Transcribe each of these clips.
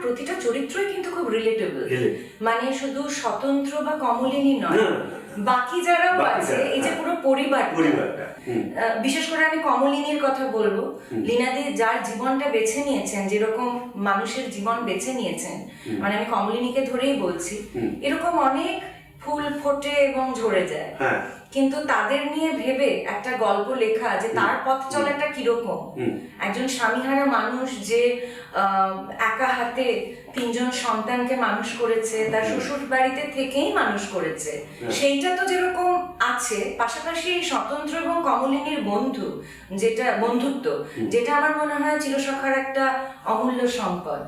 প্রতিটা চরিত্রই কিন্তু খুব রিলেটেবল মানে শুধু স্বতন্ত্র বা কমলিনী নয়। বাকি যারাও আছে এই যে হ্যাঁ। পুরো পরিবার বিশেষ করে আমি কমলিনীর কথা বলব। লীনাদি যার জীবনটা বেছে নিয়েছেন যেরকম মানুষের জীবন বেছে নিয়েছেন মানে আমি কমলিনীকে ধরেই বলছি এরকম অনেক ফুল ফোটে এবং ঝরে যায়। হ্যাঁ। কিন্তু তাদের নিয়ে ভেবে একটা গল্প লেখা যে তার পথ চলাটা কীরকম? একজন স্বামীহারা মানুষ যে একা হাতে তিনজন সন্তানকে মানুষ করেছে তার শ্বশুর বাড়িতে থেকেই মানুষ করেছে। সেইটা তো যেরকম আছে পাশাপাশি এই স্বতন্ত্র এবং কমলিনীর বন্ধু যেটা বন্ধুত্ব যেটা আমার মনে হয় চিরসখার একটা অমূল্য সম্পদ।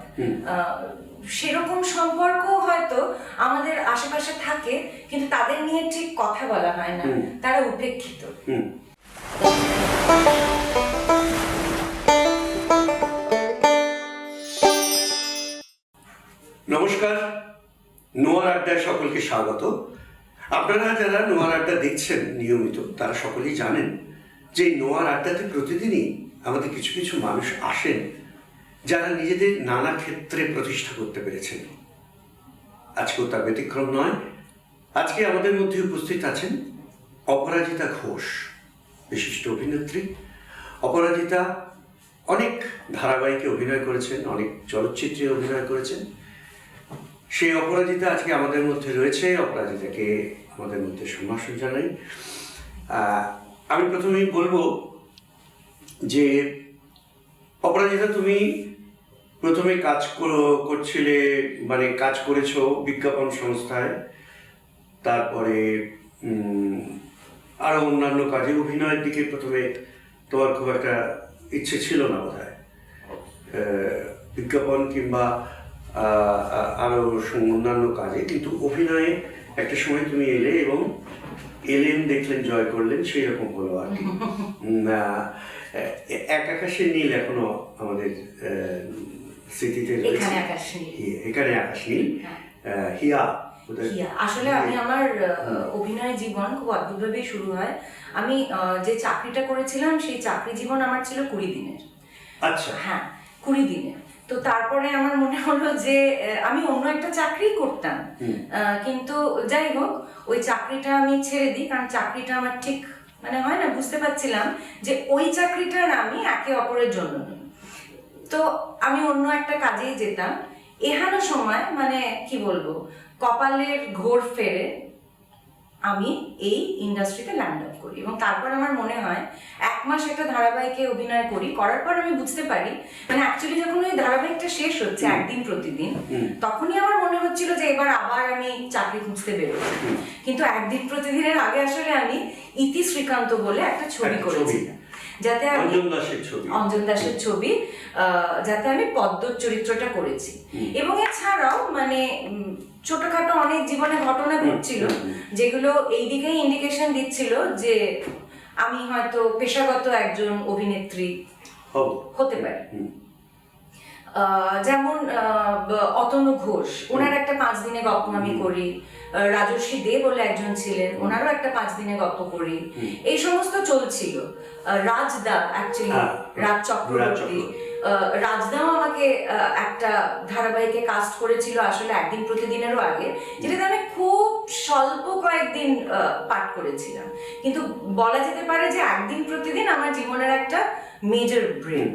আহ, সেরকম সম্পর্ক হয়তো আমাদের আশেপাশে থাকে কিন্তু তাদের নিয়ে ঠিক কথা বলা হয় না। তারা উপেক্ষিত। নমস্কার। নোয়ার আড্ডায় সকলকে স্বাগত। আপনারা যারা নোয়ার আড্ডা দেখছেন নিয়মিত তারা সকলেই জানেন যে নোয়ার আড্ডাতে প্রতিদিনই আমাদের কিছু কিছু মানুষ আসেন যারা নিজেদের নানা ক্ষেত্রে প্রতিষ্ঠা করতে পেরেছেন। আজকেও তার ব্যতিক্রম নয়। আজকে আমাদের মধ্যে উপস্থিত আছেন অপরাজিতা ঘোষ, বিশিষ্ট অভিনেত্রী। অপরাজিতা অনেক ধারাবাহিকে অভিনয় করেছেন, অনেক চলচ্চিত্রে অভিনয় করেছেন। সেই অপরাজিতা আজকে আমাদের মধ্যে রয়েছে। অপরাজিতাকে আমাদের মধ্যে সম্ভাষণ জানাই। আমি প্রথমেই বলব যে, অপরাজিতা তুমি প্রথমে কাজ করো- করছিলে মানে কাজ করেছ বিজ্ঞাপন সংস্থায় তারপরে উম, আরও অন্যান্য কাজে। অভিনয়ের দিকে প্রথমে তোমার খুব একটা ইচ্ছে ছিল না বোধ হয় বিজ্ঞাপন কিংবা আহ, আ- আরও অন্যান্য কাজে। কিন্তু অভিনয়ে একটা সময় তুমি এলে এবং এলেন দেখলেন জয় করলেন সেই রকম হলো আর কি। এক আকাশের নীল এখনও আমাদের স্মৃতিতে এখানে আকাশ নীল। এখানে আকাশ নীল হ্যাঁ। হিয়া। আসলে আমি আমার অভিনয় জীবন খুব অদ্ভুতভাবেই শুরু হয়। আমি যে চাকরিটা করেছিলাম সেই চাকরি জীবন আমার ছিল কুড়ি দিনের। আচ্ছা। হ্যাঁ কুড়ি দিনের তো তারপরে আমার মনে হলো যে আমি অন্য একটা চাকরি করতাম। আহ, কিন্তু যাই হোক ওই চাকরিটা আমি ছেড়ে দিই কারণ চাকরিটা আমার ঠিক মানে হয় না বুঝতে পারছিলাম যে ওই চাকরিটার আমি একে অপরের জন্য নই। তো আমি অন্য একটা কাজেই যেতাম। এহানো সময় মানে কি বলব কপালের ঘোর ফেরে আমি এই ইন্ডাস্ট্রিতে ল্যান্ড আপ করি। এবং তারপর আমার মনে হয় এক মাস একটা ধারাবাহিকে অভিনয় করি করার পর আমি বুঝতে পারি মানে অ্যাকচুয়ালি যখন ওই ধারাবাহিকটা শেষ হচ্ছে একদিন প্রতিদিন তখনই আমার মনে হচ্ছিল যে এবার আবার আমি চাকরি খুঁজতে বেরোবো। কিন্তু একদিন প্রতিদিনের আগে আসলে আমি ইতি শ্রীকান্ত বলে একটা ছবি। করেছিলাম যাতে আমি অঞ্জন দাসের ছবি। অঞ্জন দাসের ছবি যাতে আমি পদ্মর চরিত্রটা করেছি। এবং এছাড়াও মানে ছোটখাটো অনেক জীবনে ঘটনা ঘটছিল যেগুলো এই দিকেই ইন্ডিকেশন দিচ্ছিল যে আমি হয়তো পেশাগত একজন অভিনেত্রী হতে পারি। আহ, যেমন আহ, অতনু ঘোষ ওনার একটা পাঁচ দিনে গল্প আমি করি। রাজস্বী দে বলে একজন ছিলেন ওনারও একটা পাঁচ দিনে গল্প করি। এই সমস্ত চলছিল। রাজদা অ্যাকচুয়ালি রাজ চক্রবর্তী। রাজদাও আমাকে একটা ধারাবাহিকে কাস্ট করেছিল আসলে একদিন প্রতিদিনেরও আগে যেটাতে আমি খুব স্বল্প কয়েকদিন আহ, পাঠ করেছিলাম। কিন্তু বলা যেতে পারে যে একদিন প্রতিদিন আমার জীবনের একটা মেজর ব্রেক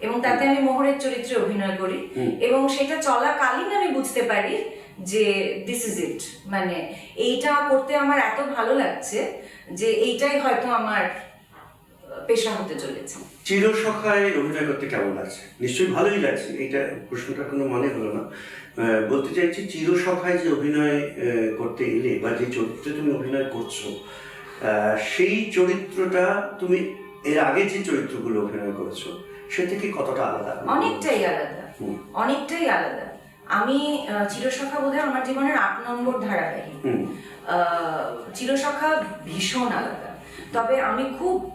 এবং তাতে আমি মোহরের চরিত্রে অভিনয় করি। এবং সেটা চলাকালীন আমি বুঝতে পারি যে দিস ইজ ইট মানে এইটা করতে আমার এত ভালো লাগছে যে এইটাই হয়তো আমার পেশা হতে চলেছে। চিরসখায় অভিনয় করতে কেমন লাগছে? নিশ্চয়ই ভালোই লাগছে এটা প্রশ্নটার কোনো মনে হলো না। বলতে চাইছি চিরসখায় যে অভিনয় করতে এলে বা যে চরিত্রে তুমি অভিনয় করছ আহ, সেই চরিত্রটা তুমি এর আগে যে চরিত্রগুলো অভিনয় করেছ সে থেকে কতটা আলাদা? অনেকটাই আলাদা। অনেকটাই আলাদা। আমি আহ, চিরসখা বোধহয় আমার জীবনের আট নম্বর ধারাবাহিক। চিরসখা ভীষণ আলাদা। তবে আমি খুব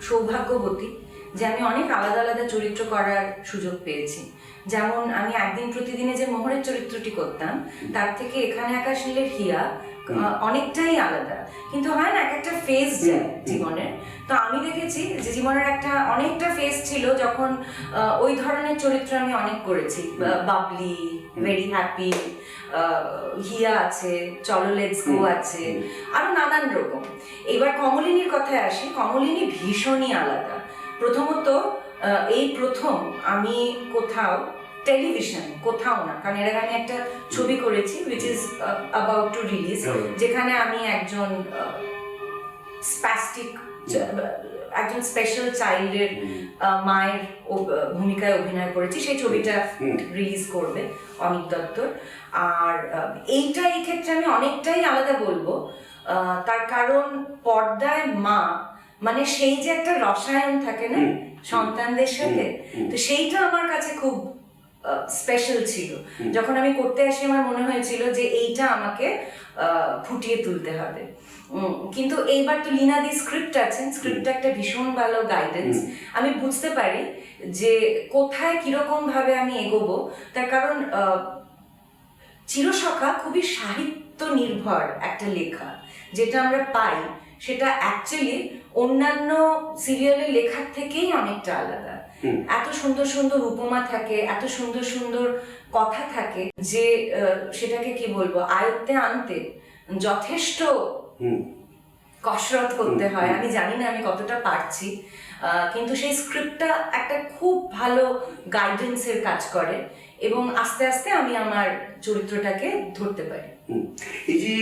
সৌভাগ্যবতী যে আমি অনেক আলাদা আলাদা চরিত্র করার সুযোগ পেয়েছি। যেমন আমি একদিন প্রতিদিনে যে মোহরের চরিত্রটি করতাম তার থেকে এখানে আকাশ নীলের হিয়া অনেকটাই আলাদা। কিন্তু হয় না এক একটা ফেজ যায়। জীবনের। তো আমি দেখেছি যে জীবনের একটা অনেকটা ফেজ ছিল যখন ওই ধরনের চরিত্র আমি অনেক করেছি। বাবলি ভেরি হ্যাপি হিয়া আছে চলো লেটস গো আছে আরও নানান রকম। এবার কমলিনীর কথায় আসি কমলিনী ভীষণই আলাদা। প্রথমত এই প্রথম আমি কোথাও টেলিভিশন কোথাও না। কারণ এর আগে আমি একটা ছবি করেছি which is about to release. যেখানে আমি একজন স্প্যাস্টিক একজন স্পেশাল চাইল্ডের মায়ের ভূমিকায় অভিনয় করেছি। সেই ছবিটা রিলিজ করবে অমিত দত্তর। আর এইটা এই ক্ষেত্রে আমি অনেকটাই আলাদা বলব। তার কারণ পর্দায় মা মানে সেই যে একটা রসায়ন থাকে না। সন্তানদের সাথে? তো সেইটা আমার কাছে খুব স্পেশাল ছিল। যখন আমি করতে আসি আমার মনে হয়েছিল যে এইটা আমাকে ফুটিয়ে তুলতে হবে। কিন্তু এইবার তো লীনাদি স্ক্রিপ্ট আছেন। স্ক্রিপ্টটা একটা ভীষণ ভালো গাইডেন্স আমি বুঝতে পারি যে কোথায় কীরকম ভাবে আমি এগোবো। তার কারণ আহ, চিরসখা খুবই সাহিত্য নির্ভর একটা লেখা যেটা আমরা পাই। সেটা অ্যাকচুয়ালি অন্যান্য সিরিয়ালের লেখার থেকেই অনেকটা আলাদা। এত সুন্দর সুন্দর উপমা থাকে এত সুন্দর সুন্দর কথা থাকে যে সেটাকে কি বলব আয়ত্তে আনতে যথেষ্ট কসরত করতে হয়। আমি জানি না আমি কতটা পারছি আহ, কিন্তু সেই স্ক্রিপ্টটা একটা খুব ভালো গাইডেন্সের কাজ করে। এবং আস্তে আস্তে আমি আমার চরিত্রটাকে ধরতে পারি। এই যে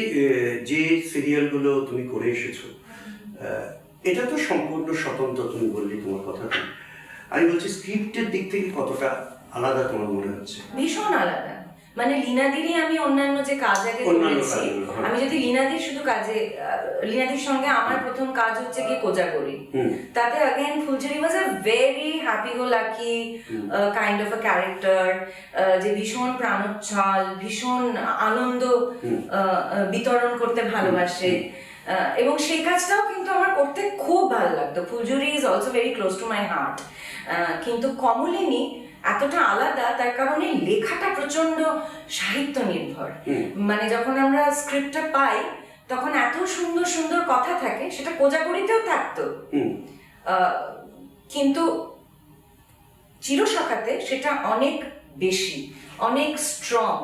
যে সিরিয়ালগুলো তুমি করে এসেছ এটা তো সম্পূর্ণ স্বতন্ত্র তুমি বললি তোমার কথাটা। আমি বলছি স্ক্রিপ্টের দিক থেকে কতটা আলাদা তোমার মনে হচ্ছে? ভীষণ আলাদা। মানে লীনাদিরই আমি অন্যান্য যে কাজ আগে করেছি হ্যাঁ। আমি যদি লীনাদির শুধু কাজে লীনাদির সঙ্গে আমার প্রথম কাজ হচ্ছে গিয়ে কোজাগরি তাতে again Phuljhuri was a very happy go lucky kind of a character যে ভীষণ প্রাণোচ্ছল ভীষণ আনন্দ। আহ, আহ, বিতরণ করতে ভালোবাসে। আহ, এবং সেই কাজটাও কিন্তু আমার করতে খুব ভালো লাগতো। Phuljhuri is also very close to my heart কিন্তু কমলিনী এতটা আলাদা তার কারণে লেখাটা প্রচণ্ড সাহিত্য নির্ভর। মানে যখন আমরা স্ক্রিপ্টটা পাই তখন এত সুন্দর সুন্দর কথা থাকে সেটা কোজাগরিতেও থাকতো। কিন্তু চিরসখাতে সেটা অনেক বেশি অনেক স্ট্রং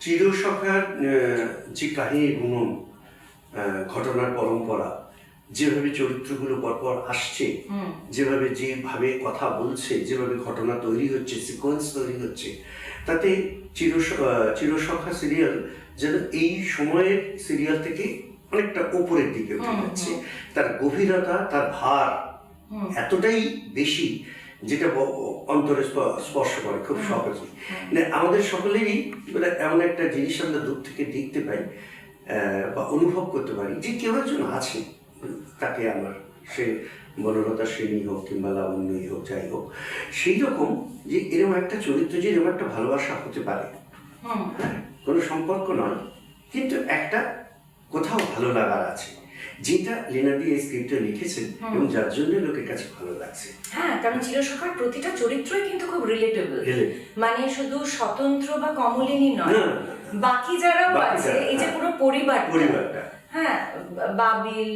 চিরসখার যে কাহিনী বুনন ঘটনার পরম্পরা যেভাবে চরিত্রগুলো পরপর আসছে যেভাবে যেভাবে কথা বলছে যেভাবে ঘটনা তৈরি হচ্ছে সিকোয়েন্স তৈরি হচ্ছে তাতে চির চিরসখা সিরিয়াল যেন এই সময়ের সিরিয়াল থেকে অনেকটা ওপরের দিকে উঠে যাচ্ছে। তার গভীরতা তার ভার এতটাই বেশি যেটা অন্তরে স্পর্শ করে খুব সহজে মানে আমাদের সকলেরই মানে এমন একটা জিনিস আমরা দূর থেকে দেখতে পাই আহ, বা অনুভব করতে পারি যে কেউ একজন আছে তাকে আমার সে বনলতা শ্রেণি হোক কিংবা লাবণ্যই হোক যাই হোক সেই রকম যে এরকম একটা চরিত্র যে এরকম একটা ভালোবাসা হতে পারে। হ্যাঁ, কোনো সম্পর্ক নয় কিন্তু একটা কোথাও ভালো লাগার আছে যেটা লেনাদি এই স্ক্রিপ্টে লিখেছেন এবং যার জন্য লোকের কাছে ভালো লাগছে। হ্যাঁ কারণ চিরসখার প্রতিটা চরিত্রই কিন্তু খুব রিলেটেবল. মানে শুধু স্বতন্ত্র বা কমলিনী নয়। বাকি যারাও আছে এই যে হ্যাঁ। পুরো পরিবার পরিবারটা। হ্যাঁ বাবিল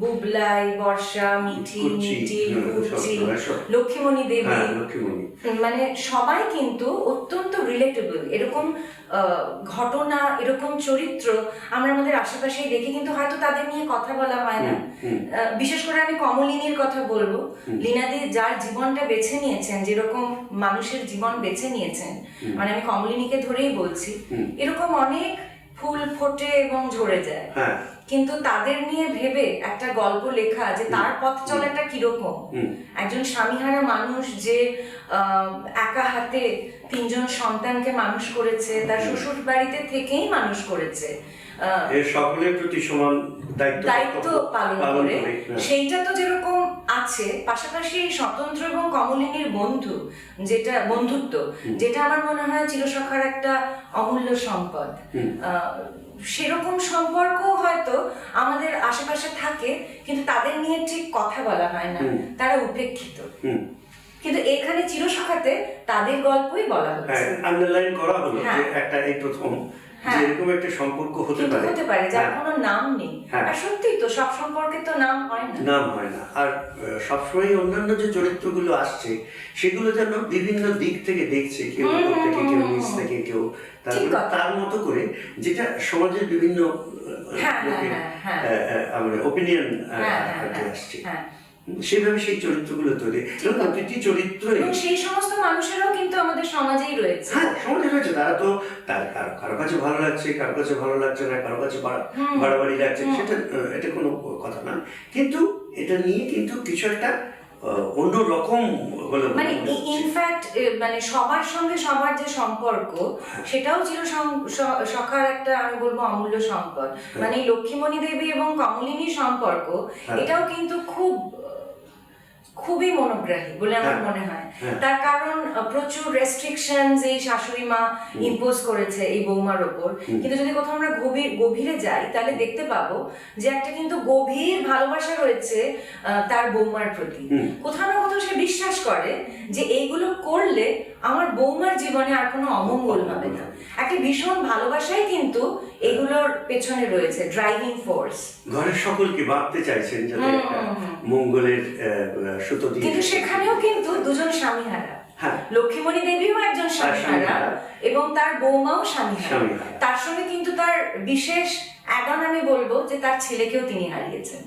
বুবলাই বর্ষা মিঠি মিটি হ্যাঁ, কুচি লক্ষ্মীমণি দেবী। হ্যাঁ মানে সবাই কিন্তু অত্যন্ত রিলেটেবল এরকম ঘটনা এরকম চরিত্র আমরা আমাদের আশেপাশেই দেখি কিন্তু হয়তো তাদের নিয়ে কথা বলা হয় না। বিশেষ করে আমি কমলিনীর কথা বলব। লীনাদি যার জীবনটা বেছে নিয়েছেন যেরকম মানুষের জীবন বেছে নিয়েছেন মানে আমি কমলিনীকে ধরেই বলছি এরকম অনেক ফুল ফোটে এবং ঝরে যায়। হ্যাঁ। কিন্তু তাদের নিয়ে ভেবে একটা গল্প লেখা যে তার পথ চলাটা কীরকম? একজন স্বামীহারা মানুষ যে আহ, একা হাতে তিনজন সন্তানকে মানুষ করেছে তার শ্বশুর বাড়িতে থেকেই মানুষ করেছে। এর সকলের প্রতি সমান দায়িত্ব দায়িত্ব পালন করে। হ্যাঁ। সেইটা তো যেরকম আছে পাশাপাশি স্বতন্ত্র এবং কমলিনীর বন্ধু যেটা বন্ধুত্ব যেটা আমার মনে হয় চিরসখার একটা অমূল্য সম্পদ। সেরকম সম্পর্ক হয়তো আমাদের আশেপাশে থাকে কিন্তু তাদের নিয়ে ঠিক কথা বলা হয় না। তারা উপেক্ষিত। কিন্তু এখানে চিরসখাতে তাদের গল্পই বলা হচ্ছে। হ্যাঁ আন্ডারলাইন করা হলো যে হ্যাঁ। একটা এই প্রথম হ্যাঁ। যে এরকম একটা সম্পর্ক হতে পারে। হতে পারে যার হ্যাঁ, কোনো নাম নেই। হ্যাঁ। আর সত্যি তো সব সম্পর্কে তো নাম হয় না। নাম হয় না। আর সবসময় অন্যান্য যে চরিত্রগুলো আসছে সেগুলো যেন বিভিন্ন দিক থেকে দেখছে কেউ উপর থেকে কেউ নিচ থেকে কেউ তারপরে তার মতো করে যেটা সমাজের বিভিন্ন হ্যাঁ, হ্যাঁ, হ্যাঁ। আমরা ওপিনিয়ন হ্যাঁ হ্যাঁ হ্যাঁ, আসছে। হ্যাঁ। সেভাবে সেই চরিত্রগুলো তৈরি এবং প্রতিটি চরিত্রই এবং সেই সমস্ত মানুষেরাও কিন্তু আমাদের সমাজেই রয়েছে। হ্যাঁ সমাজে রয়েছে। তারা তো তার কারও কারও কাছে ভালো লাগছে কারও কাছে ভালো লাগছে না কারও কাছে বাড়াবাড়ি লাগছে। সেটা এটা কোনো কথা না। কিন্তু এটা নিয়ে কিন্তু কিছু একটা আহ, অন্য রকম বলে মানে ইনফ্যাক্ট মানে সবার সঙ্গে সবার যে সম্পর্ক সেটাও ছিল সখার একটা আমি বলব অমূল্য সম্পদ। মানে এই লক্ষ্মীমণি দেবী এবং কমলিনীর সম্পর্ক হ্যাঁ। এটাও কিন্তু খুব খুবই মনোগ্রাহী বলে আমার হ্যাঁ। মনে হয়। হ্যাঁ। তার কারণ প্রচুর রেস্ট্রিকশন এই শাশুড়ি মা ইম্পোজ করেছে এই বৌমার ওপর। কিন্তু যদি কোথাও আমরা গভীর গভীরে যাই তাহলে দেখতে পাবো যে একটা কিন্তু গভীর ভালোবাসা রয়েছে আহ, তার বৌমার প্রতি। কোথাও না কোথাও সে বিশ্বাস করে যে এইগুলো করলে আমার বৌমার জীবনে আর কোনো অমঙ্গল হবে না। একটা ভীষণ ভালোবাসাই কিন্তু এগুলোর পেছনে রয়েছে ড্রাইভিং ফোর্স ঘরের সকলকে বাঁধতে চাইছেন যাতে একটা। মঙ্গলের সুতো দিয়ে কিন্তু সেখানেও কিন্তু দুজন স্বামীহারা। হ্যাঁ। লক্ষ্মীমণি দেবীও একজন স্বামীহারা। এবং তার বৌমাও স্বামীহারা। স্বামীহারা। তার সঙ্গে কিন্তু তার বিশেষ অ্যাডন আমি বলব যে তার ছেলেকেও তিনি হারিয়েছেন।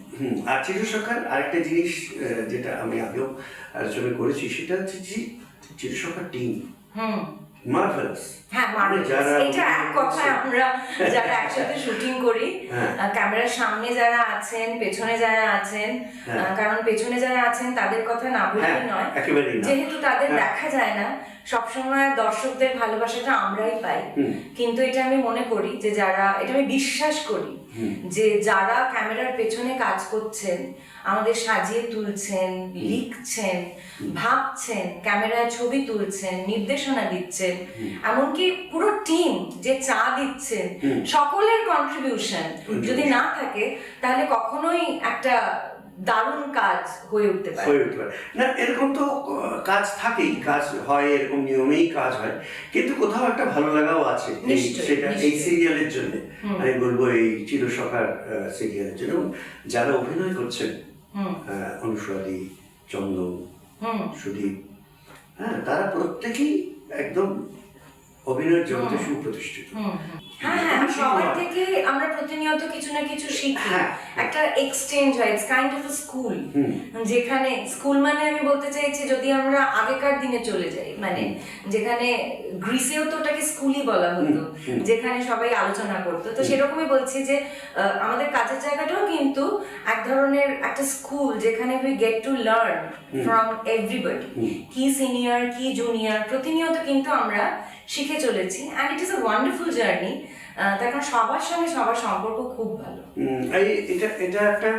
আর চিরসখার আরেকটা জিনিস যেটা আমি আগেও আলোচনা করেছি সেটা হচ্ছে যে চিরসখার টিম হুম মার্ভেলাস হ্যাঁ মার্ভেলাস যারা- এটা এক কথায় আমরা যারা একসাথে শুটিং করি। ক্যামেরার সামনে যারা আছেন পেছনে যারা আছেন হ্যাঁ। কারণ পেছনে যারা আছেন তাদের কথা না বললেই হ্যাঁ, নয় যেহেতু তাদের হ্যাঁ। দেখা যায় না সবসময় দর্শকদের ভালোবাসাটা আমরাই পাই। কিন্তু এটা আমি মনে করি যে যারা এটা আমি বিশ্বাস করি যে যারা ক্যামেরার পেছনে কাজ করছেন আমাদের সাজিয়ে তুলছেন লিখছেন ভাবছেন ক্যামেরায় ছবি তুলছেন নির্দেশনা দিচ্ছেন এমনকি পুরো টিম যে চা দিচ্ছেন সকলের কন্ট্রিবিউশন যদি না থাকে তাহলে কখনোই একটা দারুণ কাজ হয়ে উঠতে পারে। হয়ে উঠতে পারে। না এরকম তো কাজ থাকেই কাজ হয় এরকম নিয়মেই কাজ হয়। কিন্তু কোথাও একটা ভালো লাগাও আছে সেটা এই সিরিয়ালের জন্য। আমি বলব এই চিরসখার সিরিয়ালের জন্য। যারা অভিনয় করছেন অনুসরাদি চন্দন হুম। সুদীপ হ্যাঁ তারা প্রত্যেকেই একদম অভিনয়ের জগতে সুপ্রতিষ্ঠিত। হ্যাঁ হ্যাঁ সবার থেকে আমরা প্রতিনিয়ত কিছু না কিছু শিখি। হ্যাঁ। একটা এক্সচেঞ্জ হয় ইটস কাইন্ড অফ স্কুল যেখানে স্কুল মানে আমি বলতে চাইছি যদি আমরা আগেকার দিনে চলে যাই মানে যেখানে গ্রিসেও তো ওটাকে স্কুলই বলা হতো যেখানে সবাই আলোচনা করতো। তো সেরকমই বলছি যে আমাদের কাজের জায়গাটাও কিন্তু এক ধরনের একটা স্কুল যেখানে we get to learn from everybody কি সিনিয়র কি জুনিয়র প্রতিনিয়ত কিন্তু আমরা শিখে চলেছি and it is a wonderful journey তার কারণ সবার সঙ্গে সবার সম্পর্ক খুব ভালো। এই- এটা এটা একটা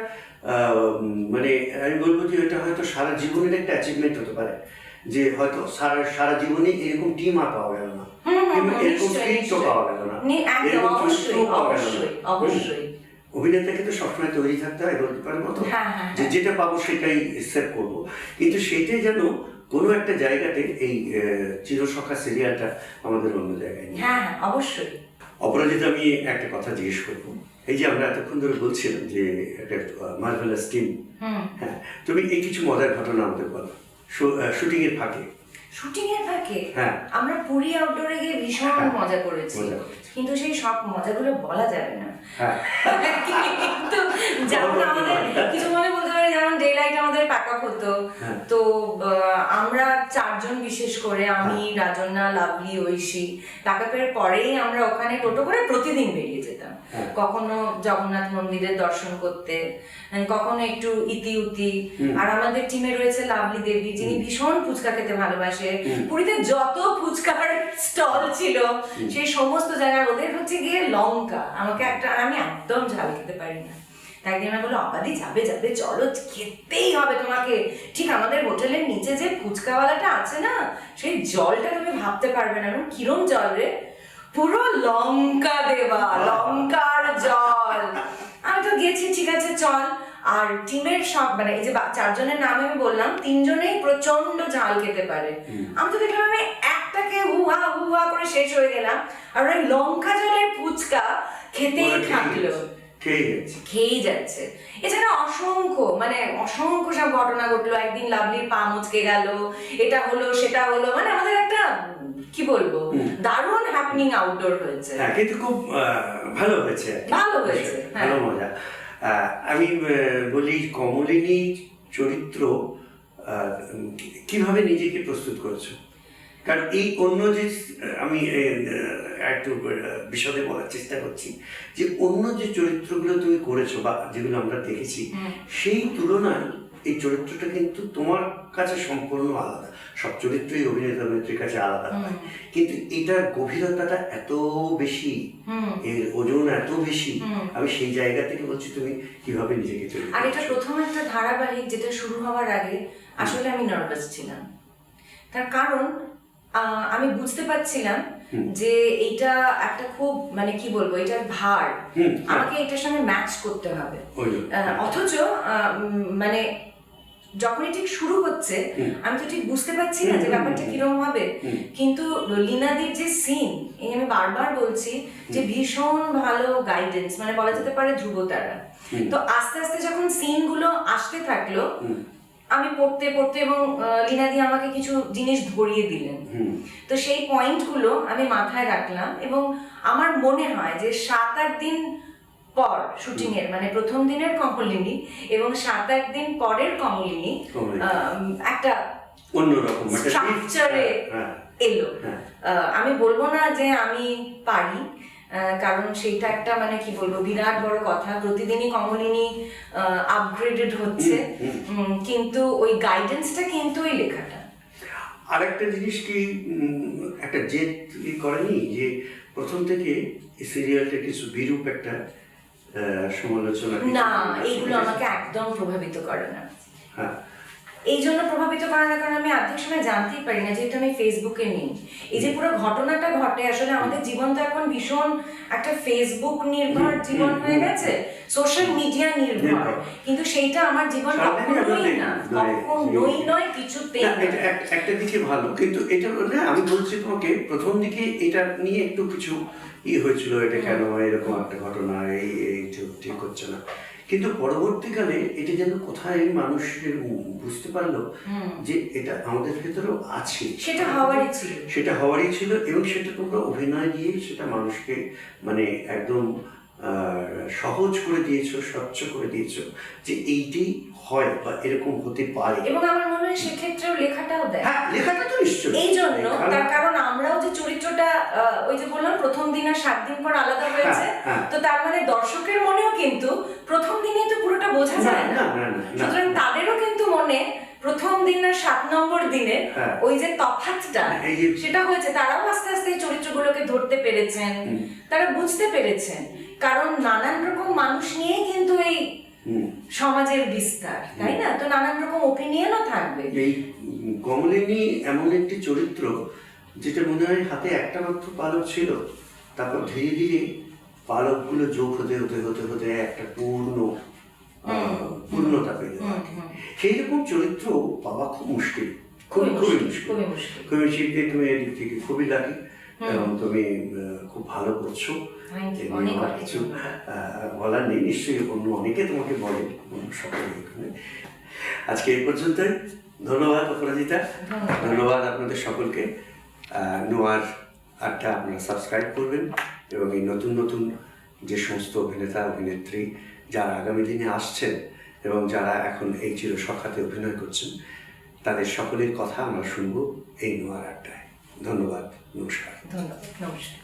মানে আমি বলব যে এটা হয়তো সারা জীবনের একটা অ্যাচিভমেন্ট হতে পারে যে হয়তো সারা সারা জীবনে এরকম টিম আপ পাওয়া গেল না। হুম, হুম, কিংবা হুম, এরকম নিশ্চয়ই, পাওয়া গেল না। এরকম পাওয়া গেল না। অবশ্যই, হুম। অভিনেতাকে তো সবসময় তৈরি থাকতে হয় গোলকিপারের মতো যে। যেটা পাবো সেটাই সেভ করব। কিন্তু সেটাই যেন কোনো একটা জায়গাতে এই চিরসখা সিরিয়ালটা আমাদের অন্য জায়গায় হ্যাঁ হ্যাঁ অবশ্যই। অপরাজিত আমি একটা কথা জিজ্ঞেস করব। এই যে আমরা এতক্ষণ ধরে বলছিলাম যে একটা মার্ভেলাস টিম হ্যাঁ তুমি এই কিছু মজার ঘটনা আমাদের বলো। শুটিং এর ফাঁকে। শুটিং এর ফাঁকে? হ্যাঁ। আমরা পুরী আউটডোরে গিয়ে ভীষণ হ্যাঁ, মজা করেছি। কিন্তু সেই সব মজাগুলো বলা যাবে না। হ্যাঁ। কিন্তু যেমন আমাদের কিছু মনে যেমন ডে লাইট আমাদের প্যাক আপ হতো হ্যাঁ। তো আমরা চারজন বিশেষ করে আমি রাজন্না লাভলি ঐশী প্যাক আপের পরেই আমরা ওখানে টোটো করে প্রতিদিন বেরিয়ে যেতাম। হ্যাঁ। কখনো জগন্নাথ মন্দিরের দর্শন করতে কখনো একটু ইতি উতি। আর আমাদের টিমে রয়েছে লাভলি দেবী যিনি ভীষণ ফুচকা খেতে ভালোবাসে। পুরীতে যত ফুচকার স্টল ছিল সেই সমস্ত জায়গায় ওদের হচ্ছে গিয়ে লঙ্কা। আমাকে একটা আমি একদম ঝাল খেতে পারি না। একদিন আমরা বলল অবাদি যাবে যাবে চলো খেতেই হবে তোমাকে। ঠিক আমাদের হোটেলের নিচে যে ফুচকাওয়ালাটা আছে না সেই জলটা তুমি ভাবতে পারবে না। এবং কিরম জল রে? পুরো লঙ্কা দেওয়া লঙ্কার জল। আমি তো গেছি ঠিক আছে চল। আর টিমের সব মানে এই যে চারজনের নাম আমি বললাম তিনজনেই প্রচণ্ড ঝাল খেতে পারে। আমি তো দেখলাম আমি একটাকে হুহা হুহা করে শেষ হয়ে গেলাম। আর ওই লঙ্কা জলের ফুচকা খেতেই থাকল। খেয়ে যাচ্ছে। এছাড়া অসংখ্য মানে অসংখ্য সব ঘটনা ঘটলো। একদিন লাভলির পা মুচকে গেল এটা হলো সেটা হলো মানে আমাদের একটা কি বলব দারুণ হ্যাপেনিং আউটডোর হয়েছে। হ্যাঁ কিন্তু খুব ভালো হয়েছে। ভালো হয়েছে, হ্যাঁ। ভালো মজা। আমি বলি কমলিনী চরিত্র কীভাবে নিজেকে প্রস্তুত করছ? কারণ এই অন্য যে আমি একটু আহ, বিশদে বলার চেষ্টা করছি যে অন্য যে চরিত্রগুলো তুমি করেছ বা যেগুলো আমরা দেখেছি সেই তুলনায় এই চরিত্রটা কিন্তু তোমার কাছে সম্পূর্ণ আলাদা। সব চরিত্রই অভিনেতা অভিনেত্রীর কাছে আলাদা। হয় কিন্তু এটার গভীরতাটা এত বেশি এর ওজন এত বেশি আমি সেই জায়গা থেকে বলছি তুমি কীভাবে নিজেকে তৈরি আর এটা? প্রথম একটা ধারাবাহিক যেটা শুরু হওয়ার আগে আসলে আমি নার্ভাস ছিলাম। তার কারণ আহ, আমি বুঝতে পারছিলাম। যে এইটা একটা খুব মানে কি বলব এটার ভার। হ্যাঁ। আমাকে এটার সঙ্গে ম্যাচ করতে হবে। আহ, অথচ মানে যখনই ঠিক শুরু হচ্ছে আমি তো ঠিক বুঝতে পারছি না যে ব্যাপারটা কীরকম হবে। কিন্তু লীনাদির যে সিন এই আমি বারবার বলছি যে ভীষণ ভালো গাইডেন্স মানে বলা যেতে পারে ধ্রুবতারা। তো আস্তে আস্তে যখন সিনগুলো আসতে থাকল আমি পড়তে পড়তে এবং লীনাদি আমাকে কিছু জিনিস ধরিয়ে দিলেন। তো সেই পয়েন্টগুলো আমি মাথায় রাখলাম এবং আমার মনে হয় যে সাত আট দিন পর শুটিং এর মানে প্রথম দিনের কমলিনী এবং সাত আট দিন পরের কমলিনী। একটা অন্যরকম Structure এ হ্যাঁ, এলো। হ্যাঁ। আমি বলব না যে আমি পারি কারণ সেইটা একটা মানে কি বলব বিরাট বড় কথা। প্রতিদিনই কমলিনী আপগ্রেডেড হচ্ছে। কিন্তু ওই গাইডেন্সটা কিন্তু ওই লেখাটা। আরেকটা জিনিস কি একটা জেদ করেনি যে প্রথম থেকে সিরিয়ালটা কিছু বিরূপ একটা সমালোচনা না। এইগুলো আমাকে একদম প্রভাবিত করে না। এই জন্য প্রভাবিত করে না কারণ আমি অর্ধেক সময় জানতেই পারি না যেহেতু আমি ফেসবুকে নেই। এই যে পুরো ঘটনাটা ঘটে আসলে আমাদের জীবন তো এখন ভীষণ একটা ফেসবুক নির্ভর জীবন হয়ে গেছে সোশ্যাল মিডিয়া নির্ভর। কিন্তু সেইটা আমার জীবন সারাদিনই কখনোই না মানে কখনোই নয় কিছুতেই একটা দিকে ভালো কিন্তু এটা না আমি বলছি তোমাকে প্রথম দিকে এটা নিয়ে একটু কিছু ই হয়েছিল এটা কেন এরকম একটা ঘটনা এই ঠিক হচ্ছে না। কিন্তু পরবর্তীকালে এটা যেন কোথায় মানুষের বুঝতে পারল যে এটা আমাদের ভেতরেও আছে। সেটা হওয়ারই ছিল। সেটা হওয়ারই ছিল এবং সেটা তোমরা অভিনয় দিয়ে সেটা মানুষকে মানে একদম আহ, সহজ করে দিয়েছ স্বচ্ছ করে দিয়েছ যে এইটি হয় বা এরকম হতে পারে। এবং আমার মনে হয় সেক্ষেত্রেও লেখাটাও দেয় হ্যাঁ লেখাটা তো নিশ্চয়ই এই জন্য তার কারণ আমরাও যে চরিত্রটা ওই যে বললাম প্রথম দিন আর সাত দিন পর আলাদা হয়েছে হ্যাঁ। তো তার মানে দর্শকের মনেও কিন্তু প্রথম দিনেই তো পুরোটা বোঝা যায় না। সুতরাং তাদেরও কিন্তু মনে প্রথম দিন আর সাত নম্বর দিনে হ্যাঁ। ওই যে তফাৎটা সেটা হয়েছে তারাও আস্তে আস্তে এই চরিত্রগুলোকে ধরতে পেরেছেন তারা বুঝতে পেরেছেন কারণ নানান রকম মানুষ নিয়েই কিন্তু এই। সমাজের বিস্তার তাই না? তো নানান রকম ওপিনিয়নও থাকবে। এই কমলিনী এমন একটি চরিত্র যেটা মনে হয় হাতে একটা মাত্র পালক ছিল তারপর ধীরে ধীরে পালকগুলো যোগ হতে হতে হতে হতে একটা পূর্ণ পূর্ণতা পেল। সেই রকম চরিত্র পাওয়া খুব মুশকিল খুবই খুবই মুশকিল, মুশকিল। খুবই মুশকিল। খুবই মুশকিল যে তুমি এদিক থেকে খুবই লাকি। এবং তুমি খুব ভালো করছ। কিছু বলার নেই। নিশ্চয়ই অন্য অনেকে তোমাকে বলে সকলে এখানে। আজকে এই পর্যন্তই। ধন্যবাদ অপরাজিতা। ধন্যবাদ। আপনাদের সকলকে। নোয়ার আড্ডা আপনারা সাবস্ক্রাইব করবেন এবং এই নতুন নতুন যে সমস্ত অভিনেতা অভিনেত্রী যারা আগামী দিনে আসছেন এবং যারা এখন এই চির সখাতে অভিনয় করছেন তাদের সকলের কথা আমরা শুনব এই নোয়ার আড্ডায়। ধন্যবাদ। 有事等等要不起